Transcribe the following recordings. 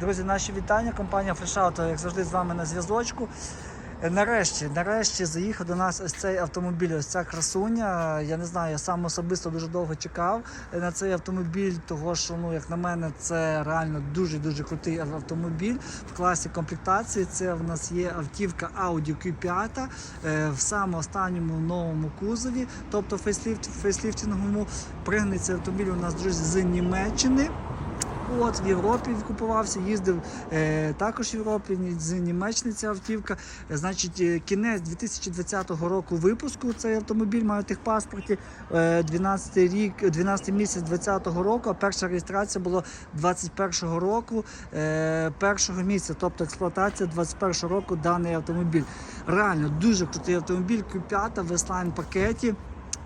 Друзі, наші вітання. Компанія Фрешауто, як завжди, з вами на зв'язочку. Е, Нарешті, нарешті заїхав до нас ось цей автомобіль, ось ця красуня. Я не знаю, я сам особисто дуже довго чекав е, на цей автомобіль, того що, ну, як на мене, це реально дуже-дуже крутий автомобіль в класі комплектації. Це в нас є автівка Audi Q5 е, в самому останньому новому кузові, тобто фейсліфт, фейсліфтинговому. Цей автомобіль у нас, друзі, з Німеччини. От в Європі купувався, їздив е, також в Європі з Німеччини ця автівка. Е, Значить, е, кінець 2020 року випуску цей автомобіль має техпаспорті е, 12 рік, 12 місяць 2020 року, а перша реєстрація була 21 року, е, першого місяця, тобто експлуатація 21 року даний автомобіль. Реально дуже крутий автомобіль, Q5 в S-Line пакеті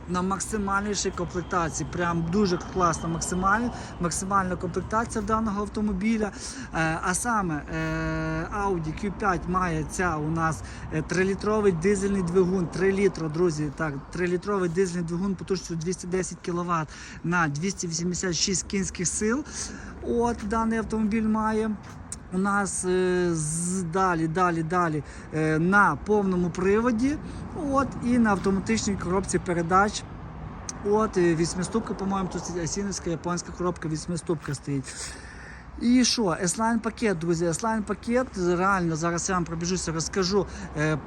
на максимальнішій комплектації. Прям дуже класна максимальна, максимальна комплектація даного автомобіля. Е, а саме е, Audi Q5 має ця у нас 3-літровий дизельний двигун, 3 літра, друзі. Так, 3-літровий дизельний двигун потужністю 210 кВт на 286 кінських сил. От даний автомобіль має. У нас е, далі, далі, далі е, на повному приводі, от, і на автоматичній коробці передач. От, е, вісьмиступка, по-моєму, тут сінівська японська коробка, вісьмиступка стоїть. І що, S-Line пакет, друзі, S-Line пакет, реально зараз я вам пробіжуся, розкажу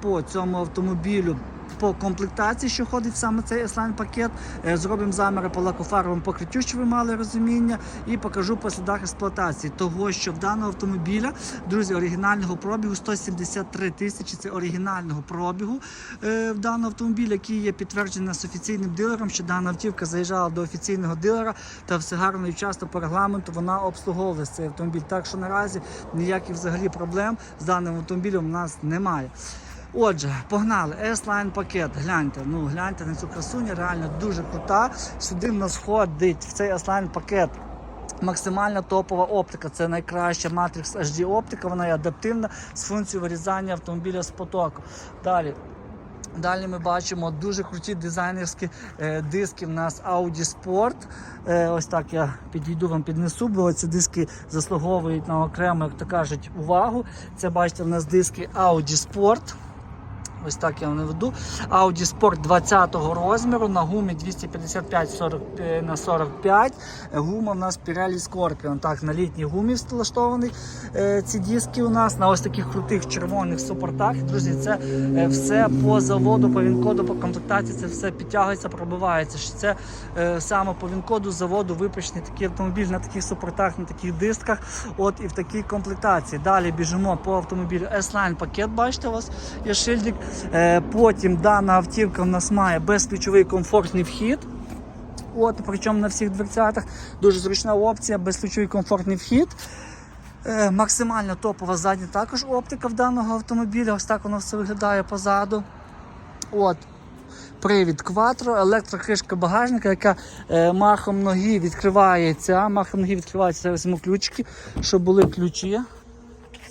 по цьому автомобілю. По комплектації, що ходить саме цей S-Line пакет, Е, зробимо заміри по лакофаровому покриттю, щоб ви мали розуміння, і покажу по слідах експлуатації. Того, що в даного автомобіля, друзі, оригінального пробігу 173 тисячі. Це оригінального пробігу е, в даного автомобіля, який є підтверджений з офіційним дилером, що дана автівка заїжджала до офіційного дилера та все гарно і часто по регламенту вона обслуговує цей автомобіль. Так що наразі ніяких взагалі проблем з даним автомобілем у нас немає. Отже, погнали. S-Line пакет. Гляньте, ну гляньте на цю красуню, реально дуже крута. Сюди нас входить в цей S-Line пакет. Максимальна топова оптика, це найкраща Matrix HD оптика, вона є адаптивна з функцією вирізання автомобіля з потоку. Далі. Далі ми бачимо дуже круті дизайнерські е, диски. В нас Audi Sport. Е, ось так я підійду вам піднесу, бо ці диски заслуговують на окремо, як то кажуть, увагу. Це бачите, в нас диски Audi Sport. Ось так я вам наведу. Audi Sport 20-го розміру на гумі 255 40, е, на 45. Гума в нас Pirelli Scorpion. Так, на літній гумі влаштований е, ці диски у нас на ось таких крутих червоних супортах. Друзі, це е, все по заводу, по вінкоду, по комплектації, це все підтягується, пробивається. Що Це саме по вінкоду заводу випущений такий автомобіль на таких супортах, на таких дисках, от і в такій комплектації. Далі біжимо по автомобілю S-Line пакет, бачите, у вас є шильдик. Е, Потім дана автівка в нас має безключовий комфортний вхід. От, причому на всіх дверцятах дуже зручна опція, безключовий комфортний вхід. Е, максимально топова задня також оптика в даного автомобіля. Ось так воно все виглядає позаду. От. Привід кватро, електрокришка багажника, яка е, махом ноги відкривається. Махом ноги відкривається, зараз ключики, щоб були ключі.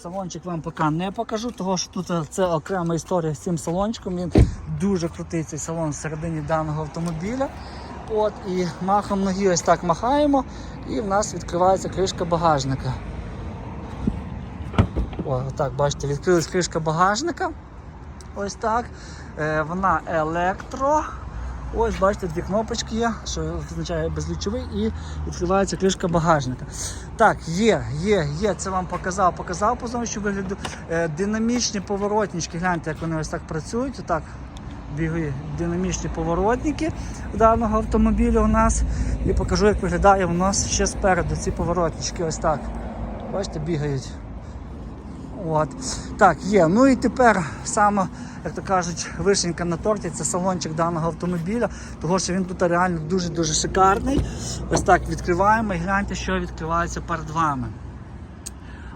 Салончик вам поки не покажу, тому що тут це окрема історія з цим салончиком. Він дуже крутий цей салон всередині даного автомобіля. От, і махом ноги ось так махаємо, і в нас відкривається кришка багажника. О, так, бачите, відкрилась кришка багажника. Ось так. Е, вона електро. Ось, бачите, дві кнопочки є, що означає безлічовий, і відкривається кришка багажника. Так, є, є, є, це вам показав, показав по зовнішньому вигляду. Е, динамічні поворотнички, гляньте, як вони ось так працюють. Отак бігають динамічні поворотники даного автомобіля у нас. І покажу, як виглядає у нас ще спереду ці поворотнички. Ось так. Бачите, бігають. От. Так, є. Ну і тепер саме, як то кажуть, вишенька на торті це салончик даного автомобіля, тому що він тут реально дуже-дуже шикарний. Ось так відкриваємо і гляньте, що відкривається перед вами.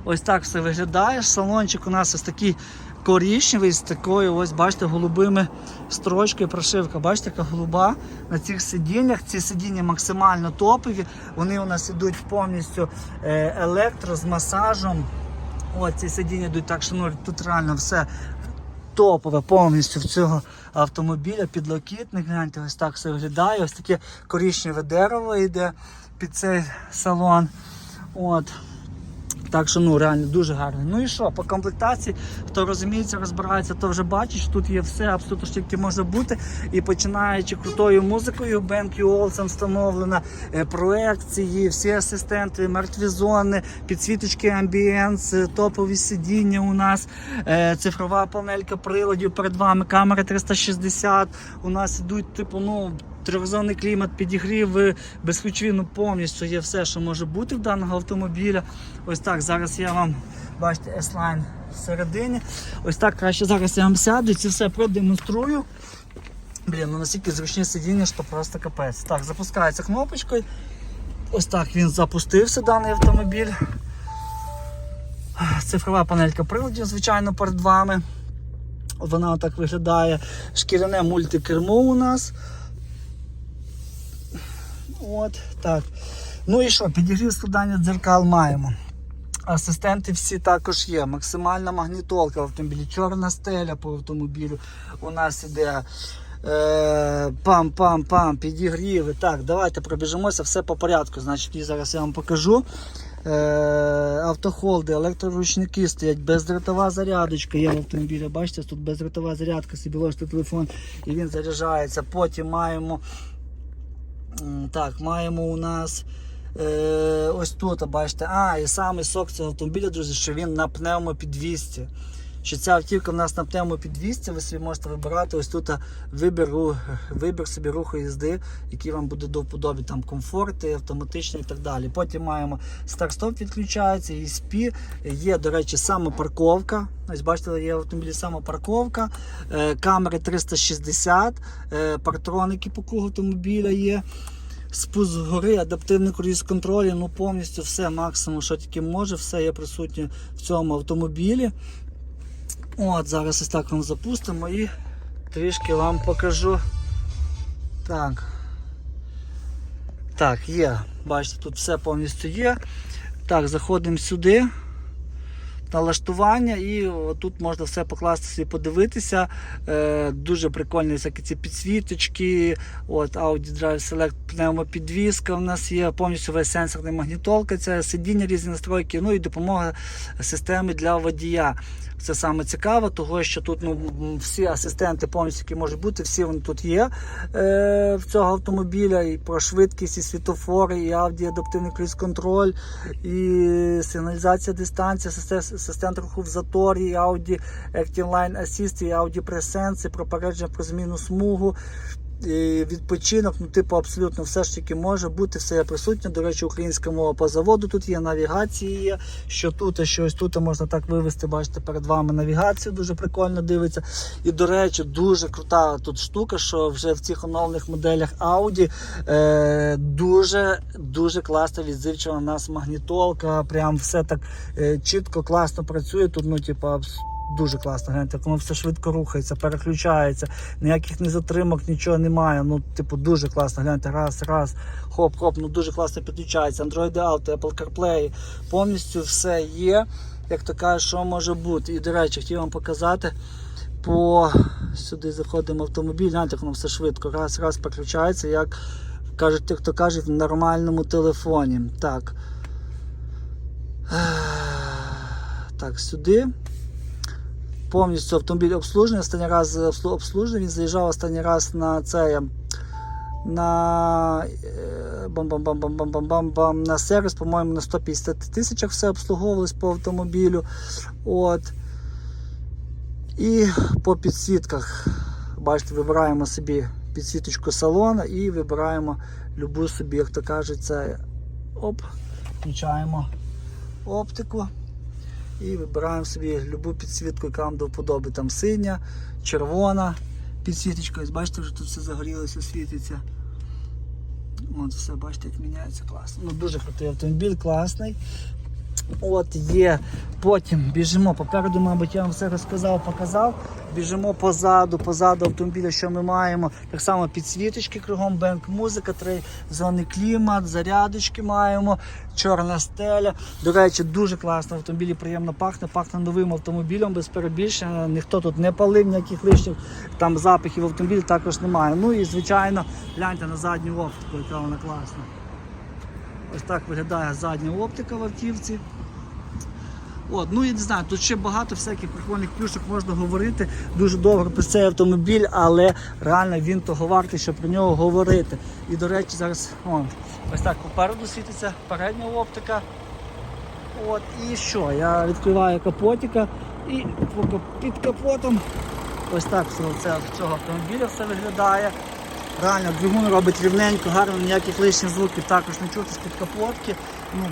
Ось так все виглядає. Салончик у нас ось такий коричневий з такою, ось бачите, голубими строчкою прошивка. Бачите, яка голуба на цих сидіннях. Ці сидіння максимально топові. Вони у нас ідуть повністю е, електро з масажем. От ці сидіння йдуть так, що ну, тут реально все топове повністю в цього автомобіля. Підлокітник, гляньте, ось так все виглядає. Ось таке корішневе дерево йде під цей салон. От. Так що ну реально дуже гарно. Ну і що, по комплектації, хто розуміється, розбирається, то вже бачить, що тут є все, абсолютно що тільки може бути. І починаючи крутою музикою, BenQ Olsen встановлена, е, проекції, всі асистенти, мертві зони, підсвіточки амбієнс, е, топові сидіння у нас, е, цифрова панелька приладів перед вами, камера 360. У нас ідуть, типу, ну. Трьохзонний клімат, підігрів, безключові, повністю є все, що може бути в даного автомобіля. Ось так, зараз я вам бачите S-Line всередині. Ось так краще зараз я вам сяду це все продемонструю. Блін, ну настільки зручні сидіння, що просто капець. Так, запускається кнопочкою. Ось так він запустився, даний автомобіль. Цифрова панелька приладів, звичайно, перед вами. Вона отак виглядає. Шкіряне мультикермо у нас. От, так. Ну і що, підігрів складання дзеркал маємо. Асистенти всі також є. Максимальна магнітолка в автомобілі, чорна стеля по автомобілю. У нас іде е, пам-пам-пам, підігріви. Так, давайте пробіжимося все по порядку. Значить, і зараз я вам покажу. Е, автохолди, електроручники стоять, бездротова зарядочка є в автомобілі. Бачите, тут бездротова зарядка, собі ложите телефон і він заряджається. Потім маємо Так, маємо у нас е, ось тут, бачите, а, і саме сок цього автомобіля, друзі, що він на пневмопідвісці. Що ця автівка в нас на пневмопідвісці, ви собі можете вибирати ось тут вибір, вибір собі руху їзди, який вам буде до вподоби, там комфорти, автоматичні і так далі. Потім маємо старт-стоп відключається, ESP, є, до речі, самопарковка. Ось бачите, є в автомобілі самопарковка, е, камери 360, е, партроники по кругу автомобіля є. Спуск згори, адаптивний круїз контроль, ну повністю все, максимум, що тільки може, все є присутнє в цьому автомобілі. От, зараз ось так вам запустимо і трішки вам покажу. Так. Так, є. Бачите, тут все повністю є. Так, заходимо сюди. Налаштування і тут можна все покласти собі подивитися. Е, дуже прикольні всякі ці підсвіточки. От Audi Drive Select пневмопідвізка у нас є, повністю весь сенсорний магнітолка, це сидіння різні настройки, ну і допомога системи для водія. Це саме цікаво, того що тут ну, всі асистенти повністю, які можуть бути, всі вони тут є е, в цього автомобіля. І про швидкість, і світофори, і Audi адаптивний круїз контроль, і сигналізація дистанції, асистент, руху в заторі, і Audi Active Line Assist, і Audi Presense, і про попередження про зміну смугу. І відпочинок, ну, типу, абсолютно все ж таки може бути, все є присутнє. До речі, українська мова по заводу тут є, навігації є. Що тут, а що ось тут можна так вивести, бачите, перед вами навігацію дуже прикольно дивиться. І, до речі, дуже крута тут штука, що вже в цих оновлених моделях Audi е, дуже дуже класно відзивчива на нас магнітолка. Прям все так е, чітко, класно працює. Тут, ну, типу, Дуже класно, гляньте, воно все швидко рухається, переключається, ніяких не затримок, нічого немає. Ну, типу, дуже класно. Гляньте, раз, раз, хоп-хоп, ну дуже класно підключається. Android Auto, Apple CarPlay, повністю все є. Як то кажуть, що може бути. І, до речі, хотів вам показати. По сюди заходимо автомобіль, гляньте, воно все швидко. Раз, раз переключається, як кажуть, ті, хто каже, в нормальному телефоні. Так. Так, сюди повністю автомобіль обслужений. Останній раз обслу- обслужений. Він заїжджав останній раз на це. На е, бам-бам-бам-бам-бам-бам-бам на сервіс, по-моєму, на 150 тисячах все обслуговувалось по автомобілю. От. І по підсвітках. Бачите, вибираємо собі підсвіточку салона і вибираємо любу собі, як то кажуть, це оп, включаємо оптику. І вибираємо собі любу підсвітку, яка вам до вподоби. Там синя, червона підсвіточка. Ось бачите, вже тут все загорілося, світиться. От все, бачите, як міняється класно. Ну дуже крутий автомобіль, класний. От є. Потім біжимо. Попереду, мабуть, я вам все розказав, показав. Біжимо позаду, позаду автомобіля, що ми маємо. Так само підсвіточки кругом, бенк музика, три зони клімат, зарядочки маємо, чорна стеля. До речі, дуже класно автомобілі, приємно пахне, пахне новим автомобілем, без перебільшення. Ніхто тут не палив ніяких лишніх там запахів в автомобілі також немає. Ну і звичайно, гляньте на задню оптику, яка вона класна. Ось так виглядає задня оптика в автівці. От, ну я не знаю, тут ще багато всяких прикольних плюшок можна говорити. Дуже довго про цей автомобіль, але реально він того вартий, щоб про нього говорити. І до речі, зараз о, ось так попереду світиться передня оптика. От, і що? Я відкриваю капотика і під капотом ось так це цього автомобіля все виглядає. Реально, двигун робить рівненько, гарно, ніяких лишніх звуків також не чути з-під капотки. Ну,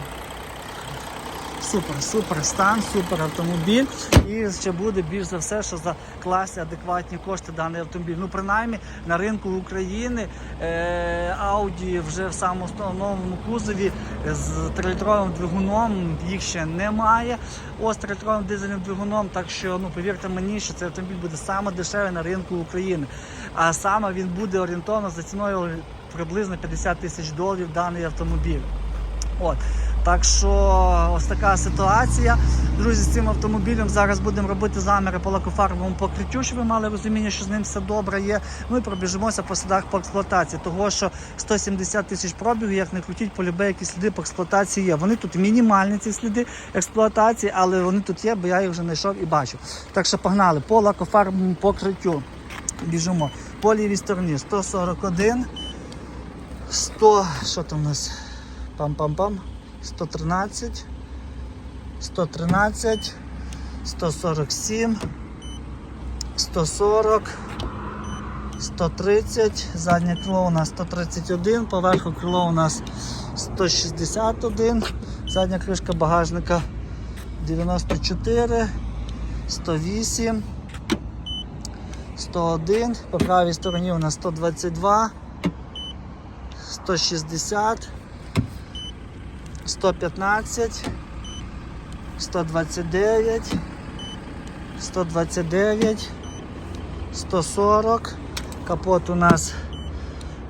Супер, супер стан, супер автомобіль. І ще буде більш за все, що за класні адекватні кошти даний автомобіль. Ну, принаймні, на ринку України е, Audi вже в самому основному кузові з 3-літровим двигуном їх ще немає. Ось 3-літровим дизельним двигуном. Так що ну повірте мені, що цей автомобіль буде саме на ринку України. А саме він буде орієнтовно за ціною приблизно 50 тисяч доларів даний автомобіль. От. Так що ось така ситуація. Друзі, з цим автомобілем зараз будемо робити заміри по лакофарбовому покриттю, щоб ви мали розуміння, що з ним все добре є. Ну і пробіжимося по слідах по експлуатації. Того, що 170 тисяч пробігів, як не крутіть, полюбе, які сліди по експлуатації є. Вони тут мінімальні, ці сліди експлуатації, але вони тут є, бо я їх вже знайшов і бачив. Так що погнали по лакофарбовому покриттю. Біжимо. По лівій стороні 141, 100, що там у нас? Пам-пам-пам. 113, 113, 147, 140, 130, заднє крило у нас 131, поверху крило у нас 161, задня кришка багажника 94, 108, 101, по правій стороні у нас 122, 160, 115, 129, 129, 140, капот у нас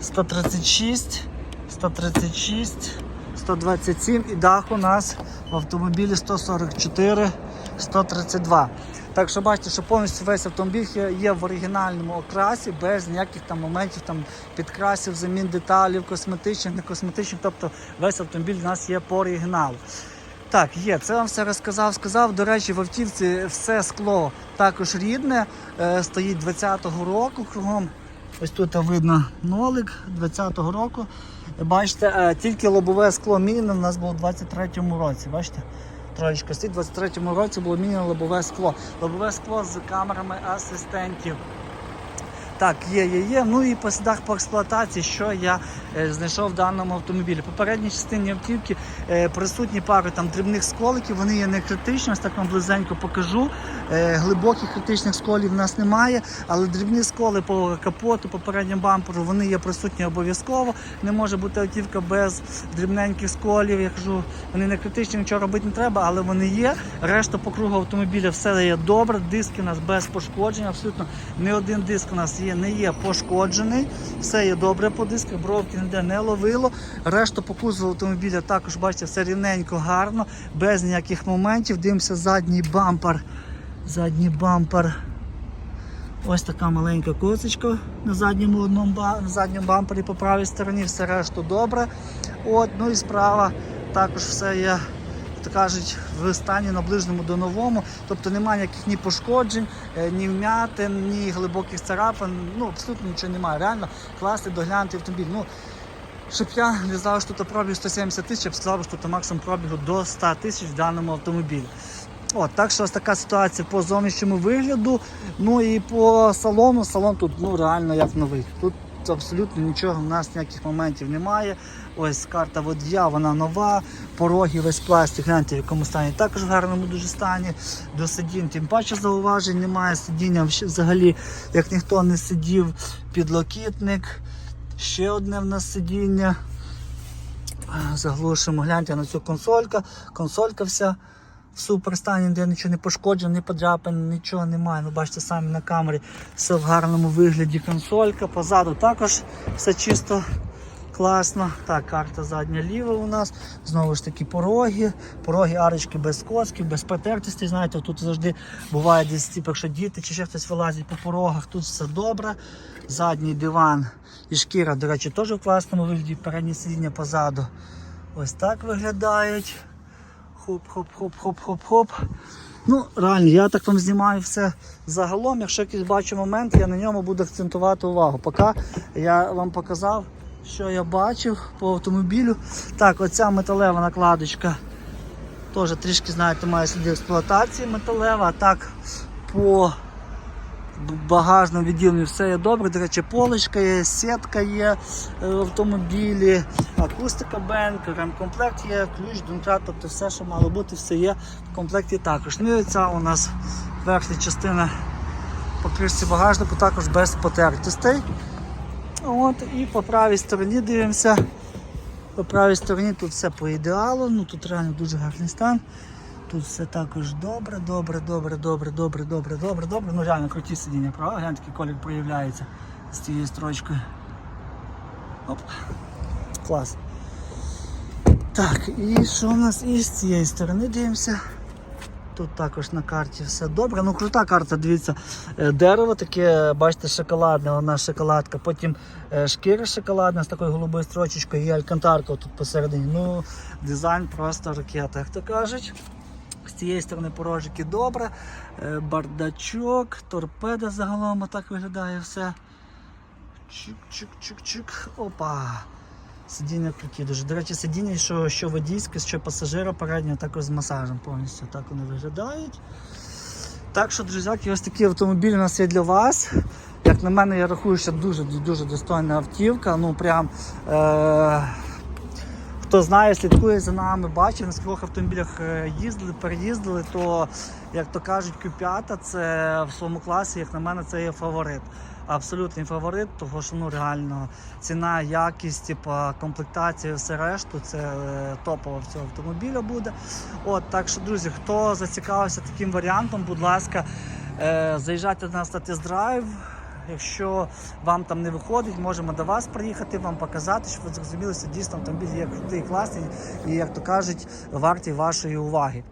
136, 136, 127 і дах у нас в автомобілі 144, 132. Так що бачите, що повністю весь автомобіль є- в оригінальному окрасі, без ніяких там моментів там підкрасів, замін деталів, косметичних, не косметичних. Тобто весь автомобіль у нас є по оригіналу. Так, є, це вам все розказав, сказав. До речі, в автівці все скло також рідне, е, стоїть 20-го року кругом. Ось тут видно нолик 20-го року. Бачите, е, тільки лобове скло міняно у нас було у 23-му році. Бачите? Троєчка стоїть, у 23-му році було міняно лобове скло. Лобове скло з камерами асистентів. Так, є, є, є. Ну і по слідах по експлуатації, що я е, знайшов в даному автомобілі. Попередній частині автівки е, присутні пари там дрібних сколиків, вони є не критичні, ось так вам близенько покажу. Е, глибоких критичних сколів в нас немає, але дрібні сколи по капоту, по передньому бамперу, вони є присутні обов'язково. Не може бути автівка без дрібненьких сколів. Я кажу, вони не критичні, нічого робити не треба, але вони є. Решта по кругу автомобіля все є добре. Диски у нас без пошкоджень. Абсолютно не один диск у нас є, не є пошкоджений. Все є добре по дисках, бровки ніде не ловило. Решта по кузову автомобіля також бачите, все рівненько, гарно, без ніяких моментів. Дивимося задній бампер. Задній бампер. Ось така маленька косочка на задньому одному на задньому бампері по правій стороні, все решту добре. От, ну і справа також все є, кажуть, в стані наближеному до новому. Тобто немає ніяких ні пошкоджень, е, ні вмятин, ні глибоких царапин. Ну, абсолютно нічого немає. Реально класний доглянутий автомобіль. Ну, щоб я не знав, що тут пробіг 170 тисяч, я б сказав, що тут максимум пробігу до 100 тисяч в даному автомобілі. От, так що ось така ситуація по зовнішньому вигляду. Ну і по салону. Салон тут ну, реально як новий. Тут абсолютно нічого, у нас ніяких моментів немає. Ось карта водія, вона нова, пороги, весь пластик, гляньте, в якому стані. Також в гарному дуже стані. До сидінь, тим паче зауважень немає. Сидіння взагалі, як ніхто не сидів, підлокітник. Ще одне в нас сидіння. Заглушимо, гляньте на цю консолька. Консолька вся в супер стані, де нічого не пошкоджено, не подряпин, нічого немає. Ну, бачите самі на камері все в гарному вигляді. Консолька. Позаду також все чисто. Класно. Так, карта задня ліва у нас. Знову ж таки пороги. Пороги, арочки без косків, без потертостей. Знаєте, тут завжди буває десь, типу, якщо діти чи ще хтось вилазить по порогах, тут все добре. Задній диван і шкіра, до речі, теж в класному вигляді. Переднє сидіння позаду. Ось так виглядають. Хоп-хоп-хоп-хоп-хоп-хоп. Ну, реально, я так вам знімаю все загалом. Якщо якийсь бачу момент, я на ньому буду акцентувати увагу. Поки я вам показав, що я бачив по автомобілю. Так, оця металева накладочка. Теж трішки, знаєте, має сліди експлуатації металева. А так по багажному відділенні все є добре. До речі, полочка є, сітка є е, в автомобілі, акустика бенк, ремкомплект є, ключ, домкрат, тобто все, що мало бути, все є в комплекті також. Ну і ця у нас верхня частина по кришці багажнику також без потертостей. От, і по правій стороні дивимося. По правій стороні тут все по ідеалу, ну тут реально дуже гарний стан. Тут все також добре, добре, добре, добре, добре, добре, добре, добре. Ну реально круті сидіння, правда? Глянь, такий колір проявляється з цією строчкою. Оп. Клас. Так, і що у нас і з цієї сторони дивимося. Тут також на карті все добре. Ну крута карта, дивіться, Е, дерево таке, бачите, шоколадне, вона шоколадка. Потім е, шкіра шоколадна з такою голубою строчечкою і алькантарка тут посередині. Ну, дизайн просто ракета, як то кажуть. З цієї сторони порожики добре. Е, Бардачок, торпеда загалом так виглядає все. Чик-чик-чик-чик. Опа. Сидіння круті дуже. До речі, сидіння, що, що водійське, що пасажира переднього, також з масажем повністю. Так вони виглядають. Так що, друзяки, ось такі автомобілі у нас є для вас. Як на мене, я рахую, що дуже дуже достойна автівка. Ну прям. Е- Хто знає, слідкує за нами, бачив, на скількох автомобілях е, їздили, переїздили, то, як то кажуть, Q5 це в своєму класі, як на мене, це є фаворит. Абсолютний фаворит, тому що ну реально ціна, якість, типа, комплектація, все решту, це е, топово в цього автомобіля буде. От, так що, друзі, хто зацікавився таким варіантом, будь ласка, е, заїжджайте на тест-драйв. Якщо вам там не виходить, можемо до вас приїхати, вам показати, щоб ви зрозуміли, що дійсно автомобіль є крутий, класний і, як то кажуть, вартий вашої уваги.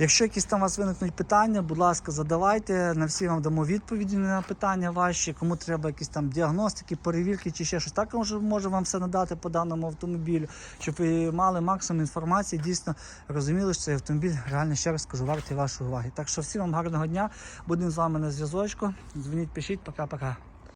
Якщо якісь там у вас виникнуть питання, будь ласка, задавайте. На всі вам дамо відповіді на питання ваші. Кому треба якісь там діагностики, перевірки чи ще щось. Також може вам все надати по даному автомобілю, щоб ви мали максимум інформації, дійсно розуміли, що цей автомобіль реально ще раз скажу, вартий вашої уваги. Так що всім вам гарного дня. Будемо з вами на зв'язочку. Дзвоніть, пишіть, пока-пока.